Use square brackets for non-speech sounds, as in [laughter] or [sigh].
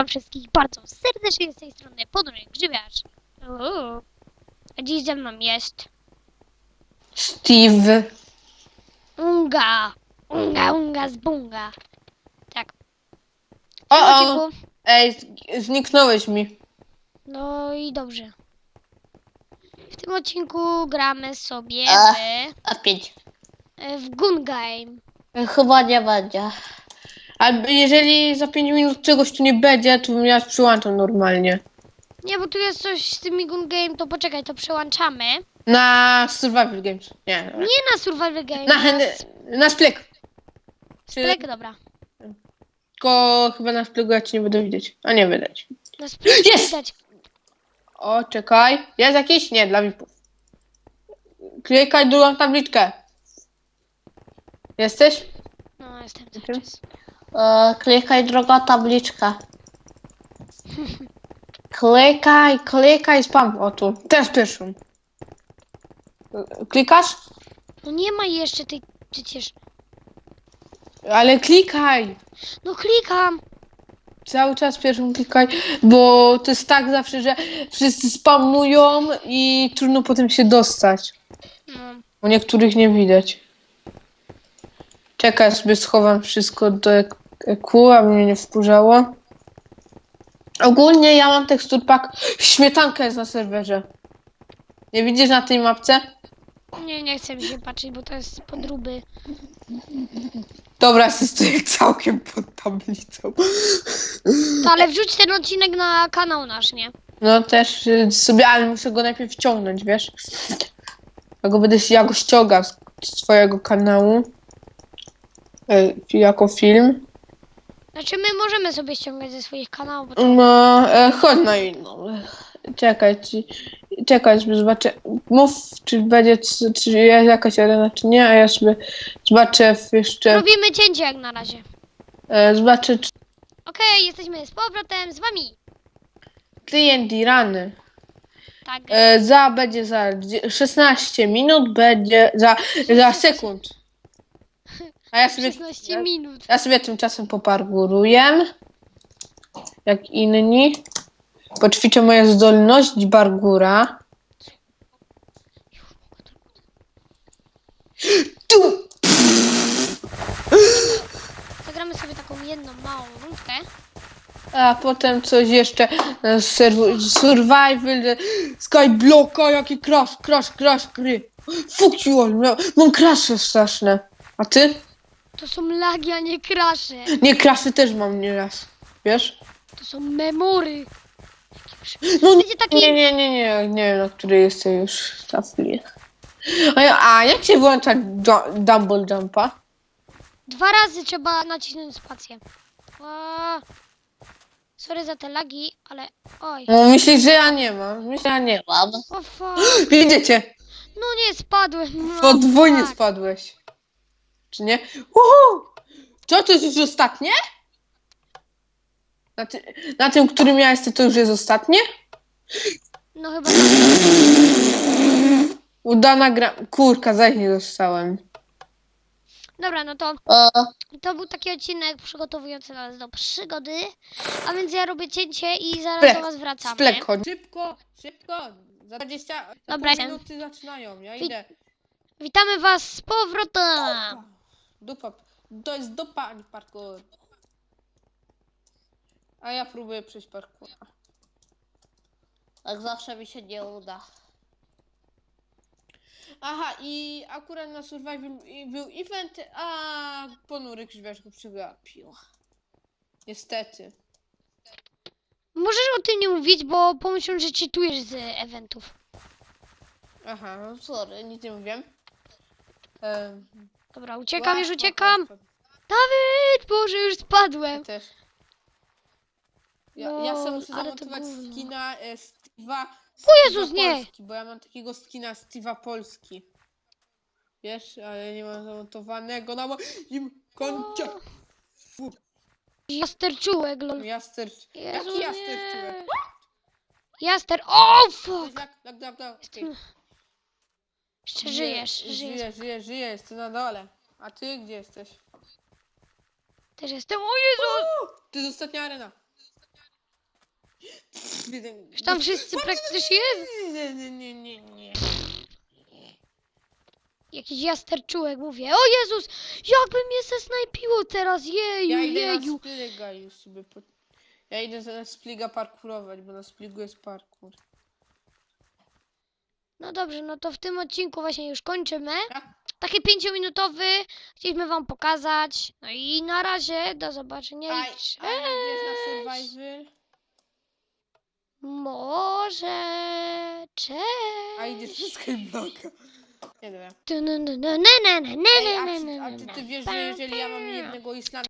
Witam wszystkich bardzo serdecznie z tej strony Ponury Grzybiarz. Uuu. A dziś ze mną jest Steve. Unga. Unga, unga z bunga. Tak. O, o! Ej, z- zniknąłeś mi. No i dobrze. W tym odcinku gramy sobie Ach. w, A pięć. w Gun Game. Chyba nie będzie. Albo jeżeli za 5 minut czegoś tu nie będzie, to ja przyłączam normalnie. Nie, bo tu jest coś z tymi Gun Game, to poczekaj, to przełączamy. Na Survival Games. Nie. Nie na Survival Game. Na, na na, na Splek. Czy, Splek, dobra. Tylko chyba na Spleku ja ci nie będę widzieć. A nie wydać. Na Splek Jest! widać. O, czekaj. Jest jakiś? Nie, dla VIP-ów. Klikaj drugą tabliczkę. Jesteś? No, jestem cały czas. E, klikaj druga tabliczka. Klikaj, klikaj spam. O tu. Teraz pierwszą. E, Klikasz? No nie ma jeszcze tej przecież. Ale klikaj. No klikam. Cały czas pierwszą klikaj, bo to jest tak zawsze, że wszyscy spamują i trudno potem się dostać. No. U niektórych nie widać. Czekaj, sobie schowam wszystko do ek- Aby mnie nie wkurzało. Ogólnie ja mam tekstur pack. Śmietanka jest na serwerze. Nie widzisz na tej mapce? Nie, nie chcę mi się patrzeć, bo to jest podróby. Dobra, [laughs] stoję całkiem pod tablicą. To ale wrzuć ten odcinek na kanał nasz, nie? No też y, sobie, ale muszę go najpierw wciągnąć, wiesz? Ja go będę ja go ściągał z z swojego kanału. y, Jako film. Znaczy my możemy sobie ściągać ze swoich kanałów, to... No, e, chodź na inną. Czekaj, czy, czekaj, żeby zobaczę. Mów, czy będzie, czy, czy jest jakaś arena, czy nie, a ja sobie zobaczę jeszcze. Robimy cięcie jak na razie. E, zobaczę, czy Okej, jesteśmy z powrotem z wami. klient rany. Tak. E, za będzie za dzie- 16 minut, będzie za, za sekund. A ja sobie. 16 ja, minut. ja sobie tymczasem poparguruję. Jak inni. Poćwiczę moją zdolność bargura. Tu! Zagramy sobie taką jedną małą rundkę. A potem coś jeszcze. e, serw- Survival, e, Skyblocka, jaki crash, crash, crash gry. Fuck you all, no, mam crashe straszne. A ty? To są lagi, a nie krasze. Nie, crashy też mam nieraz. Wiesz? To są memory. No Będzie taki- nie, nie, nie, nie, nie wiem, na której jestem już chwili. A, ja- a jak się włącza ju- double jumpa? Dwa razy trzeba nacisnąć spację. O, sorry za te lagi, ale... Oj. No myślisz, że ja nie mam. Myślę, że ja nie mam. O fuck. [gasps] Widzicie? No nie, spadłem. No, Podwójnie fuck. spadłeś. Czy nie? Uhu! Co, to jest już ostatnie? Na, ty, na tym, którym ja jestem, to już jest ostatnie? No chyba... Udana gra... Kurka, zaś nie dostałem. Dobra, no to to był taki odcinek przygotowujący nas do przygody. A więc ja robię cięcie i zaraz Splek, do was wracamy. Splek, chodź. Szybko, szybko. Za 20 za Dobra, pół minuty zaczynają. Ja Wi- idę. Witamy was z powrotem. Dupa. To jest dupa, a nie parkour. A ja próbuję przejść parkour. Tak zawsze mi się nie uda. Aha, i akurat na Survival był event, a ponury krzywiarz go przegapił. Niestety. Możesz o tym nie mówić, bo pomyślą, że czytujesz z eventów. Aha, no sorry, nic nie mówię. Ehm, Dobra, uciekam, już uciekam. Dawid, Boże, już Ja spadłem. też. Ja, No, ja sobie muszę ale to zamontować gówno. skina e, Steve'a. O Jezus, Steve'a nie! Polski, bo ja mam takiego skina Steve'a Polski. Wiesz, ale nie mam zamontowanego na moim koncie. Fu, Jasterczułek, lol. Jaster. Jezu, Jaki jaster nie. Jaster, o fuck! Jak, jak, jak, jak, Jestem... Jeszcze żyjesz, żyjesz. Żyję, żyję, żyję, jestem na dole. A ty gdzie jesteś? Też jestem, o Jezu! To jest ostatnia arena. Już tam wszyscy praktycznie jest. Nie, nie, nie, nie, nie. Jakiś jasterczułek, mówię. O Jezus, jakby mnie zesnajpiło teraz, jeju, Ja idę na jeju. spliga już sobie po... Ja idę na spliga parkurować, bo na spligu jest parkour. No dobrze, no to w tym odcinku właśnie już kończymy. Tak? [laughs] Taki pięciominutowy, chcieliśmy wam pokazać. No i na razie, do zobaczenia A, i a cześć. idziesz na survival? Może. A na skyblocka. Nie wiem. Tu, nu, nu, nu, nu, nu, nu, nu, Ej, a nu, czy, nu, a nu, czy nu. ty wiesz, że jeżeli ja mam jednego Islanda,